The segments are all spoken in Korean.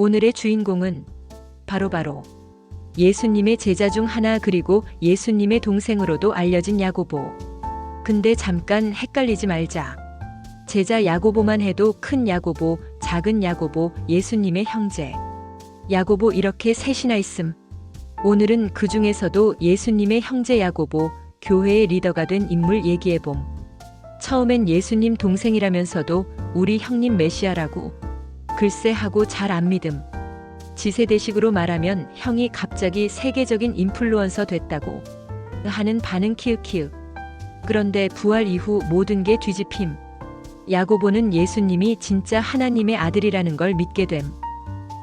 오늘의 주인공은 바로 바로 예수님의 제자 중 하나 그리고 예수님의 동생으로도 알려진 야고보. 근데 잠깐 헷갈리지 말자. 제자 야고보만 해도 큰 야고보, 작은 야고보, 예수님의 형제. 야고보 이렇게 셋이나 있음. 오늘은 그 중에서도 예수님의 형제 야고보, 교회의 리더가 된 인물 얘기해봄. 처음엔 예수님 동생이라면서도 우리 형님 메시아라고. 글쎄 하고 잘 안 믿음. 지세대식으로 말하면 형이 갑자기 세계적인 인플루언서 됐다고 하는 반응 키읔키읔. 그런데 부활 이후 모든 게 뒤집힘. 야고보는 예수님이 진짜 하나님의 아들이라는 걸 믿게 됨.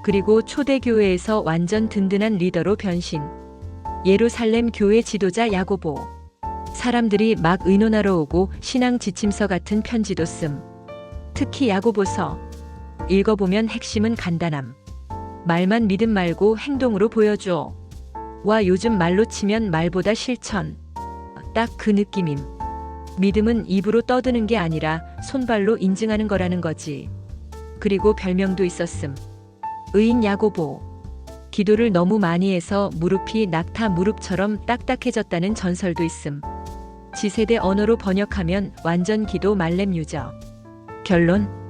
그리고 초대교회에서 완전 든든한 리더로 변신. 예루살렘 교회 지도자 야고보. 사람들이 막 의논하러 오고 신앙 지침서 같은 편지도 씀. 특히 야고보서. 읽어보면 핵심은 간단함. 말만 믿음 말고 행동으로 보여줘. 와 요즘 말로 치면 말보다 실천. 딱 그 느낌임. 믿음은 입으로 떠드는 게 아니라 손발로 인증하는 거라는 거지. 그리고 별명도 있었음. 의인 야고보. 기도를 너무 많이 해서 무릎이 낙타 무릎처럼 딱딱해졌다는 전설도 있음. 지세대 언어로 번역하면 완전 기도 말렘 유저. 결론.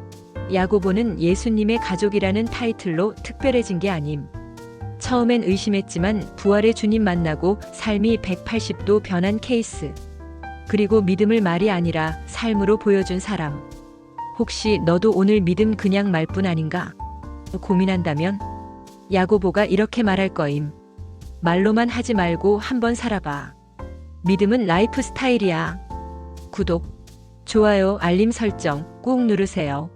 야고보는 예수님의 가족이라는 타이틀로 특별해진 게 아님. 처음엔 의심했지만 부활의 주님 만나고 삶이 180도 변한 케이스. 그리고 믿음을 말이 아니라 삶으로 보여준 사람. 혹시 너도 오늘 믿음 그냥 말뿐 아닌가? 고민한다면 야고보가 이렇게 말할 거임. 말로만 하지 말고 한번 살아봐. 믿음은 라이프 스타일이야. 구독, 좋아요, 알림 설정 꾹 누르세요.